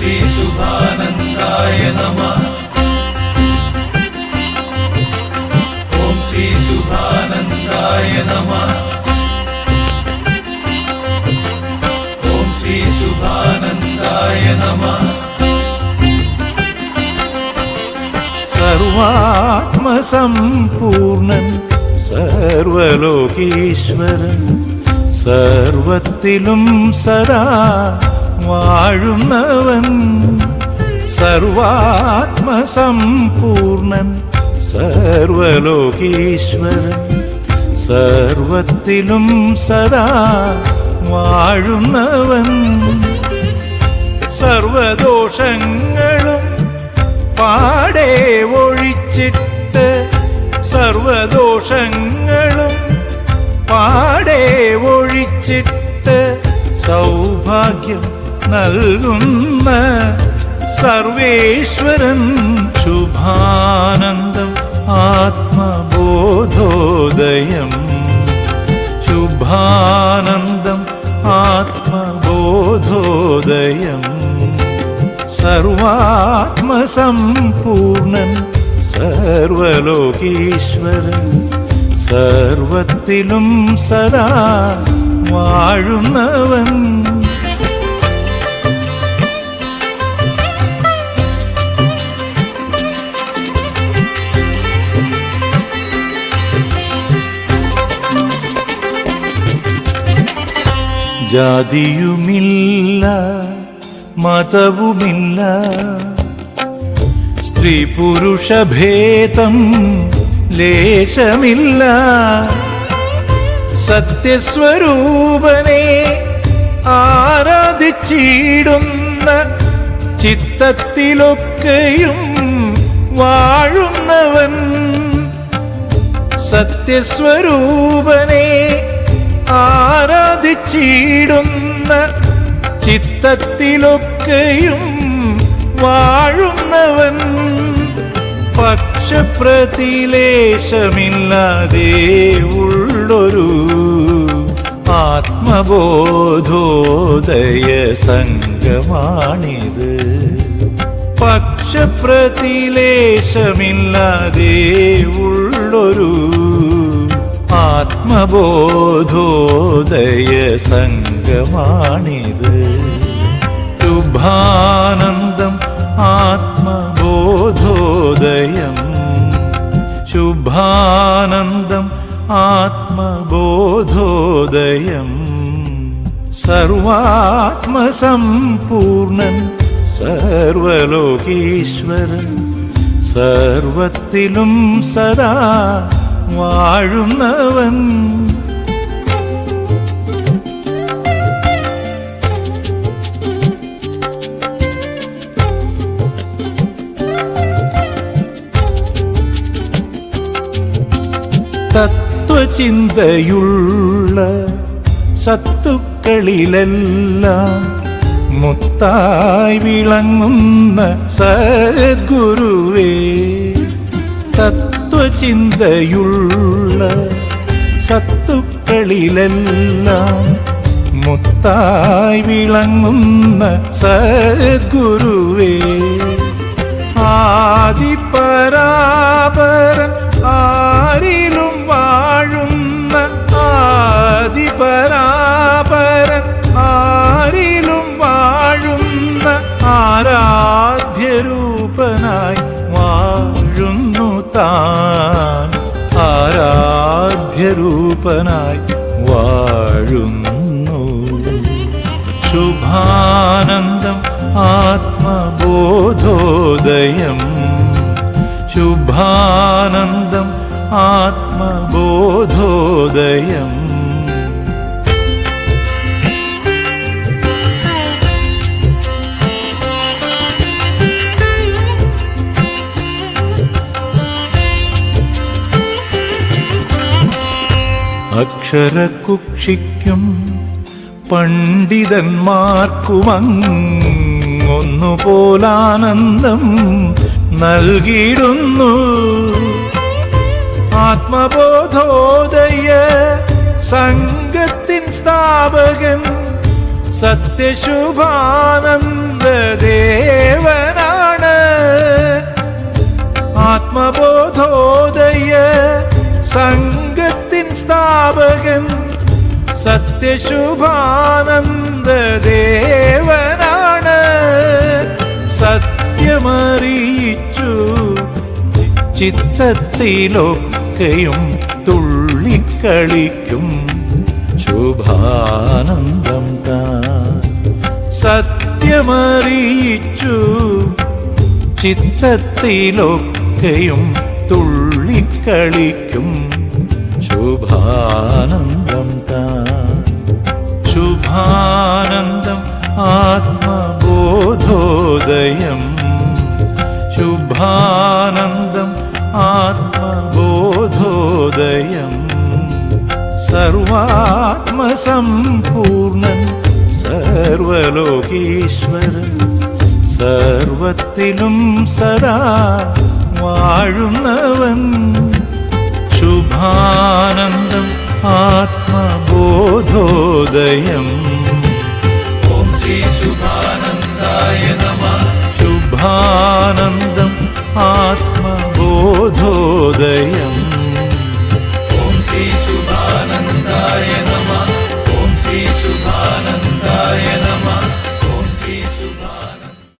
ശ്രീ ശുഭാനന്ദായ നമ. ഓം ശ്രീ ശുഭാനന്ദായ നമ. ഓം ശ്രീ ശുഭാനന്ദായ നമ. സർവാത്മസമ്പൂർണൻ സർവലോകീശ്വരൻ സർവത്തിലും സദാ വാഴുന്നവൻ സർവാത്മസമ്പൂർണൻ സർവലോകീശ്വരൻ. സർവത്തിലും സദാ വാഴുന്നവൻ. സർവദോഷങ്ങളും പാടെ ഒഴിച്ചിട്ട് സർവദോഷങ്ങളും പാടെ ഒഴിച്ചിട്ട് സൗഭാഗ്യം നൽകുന്ന സർവേശ്വരൻ ശുഭാനന്ദം ആത്മബോധോദയം. ശുഭാനന്ദം ആത്മബോധോദയം. സർവാത്മസമ്പൂർണൻ സർവലോകീശ്വരൻ. സർവത്തിലും സദാ വാഴുന്നവൻ ജാതിയുമില്ല മതവുമില്ല. സ്ത്രീ പുരുഷ ഭേദം ലേശമില്ല. സത്യസ്വരൂപനെ ആരാധിച്ചിടുന്ന ചിത്തത്തിലൊക്കെയും വാഴുന്നവൻ സത്യസ്വരൂപനെ ആരാധിച്ചിടുന്ന ചിത്തത്തിലൊക്കെയും വാഴുന്നവൻ പക്ഷപ്രതിലേശമില്ലാതെ ഉള്ളൊരു ആത്മബോധോദയ സംഘമാണിത്. പക്ഷപ്രതിലേശമില്ലാതെ ഉള്ളൊരു ആത്മബോധോദയ സംഘമാണിത് ശുഭാനന്ദം ആത്മബോധോദയം. ശുഭാനന്ദം ആത്മബോധോദയം. സർവാത്മസമ്പൂർണൻ സർവലോകീശ്വരൻ സർവത്തിലും സദാ വാഴുന്നവൻ. തത്വചിന്തയുള്ള സത്തുക്കളിലെല്ലാം മുത്തായി വിളങ്ങുന്ന സദ്ഗുരുവേ തത്വചിന്തയുള്ള സത്തുക്കളിലെല്ലാം മുത്തായി വിളങ്ങുന്ന സദ്ഗുരുവേ. ആദിപരാപരൻ ആരിലും വാഴുന്ന ആദിപരാപരൻ ആരിലും വാഴുന്ന ആരാധ്യരൂപനായി വാഴുന്നു താൻ. ആരാധ്യരൂപനായി വാഴുന്നു. ശുഭാനന്ദം ആത്മബോധോദയം. ശുഭാനന്ദം ആത്മബോധോദയം. അക്ഷരകുക്ഷിക്കും പണ്ഡിതന്മാർക്കുമങ്ങൊന്നുപോലാനന്ദം നൽകിയിടുന്നു. ആത്മബോധോദയ സംഘത്തിൻ സ്ഥാപകൻ സത്യശുഭാനന്ദദേവനാണ്. ആത്മബോധോദയ സംഘ സത്യശുഭാനന്ദ ദേവനാണ്. സത്യമറിയിച്ചു ചിത്തത്തിലൊക്കെയും തുള്ളിക്കളിക്കും. ശുഭാനന്ദം താ സത്യമറിയിച്ചു ചിത്തത്തിലൊക്കെയും തുള്ളിക്കളിക്കും. ശുഭാനന്ദം താ ശുഭാനന്ദം ആത്മബോധോദയം. ശുഭാനന്ദം ആത്മബോധോദയം. സർവാത്മസമ്പൂർണൻ സർവലോകീശ്വരൻ സർവത്തിലും സദാ വാഴുന്നവൻ. ശുഭാനന്ദം ആത്മബോധോദയം हृदयम् ॐ श्रीशुभानन्दाय नमः शुभानन्दम् आत्मबोधोदयम्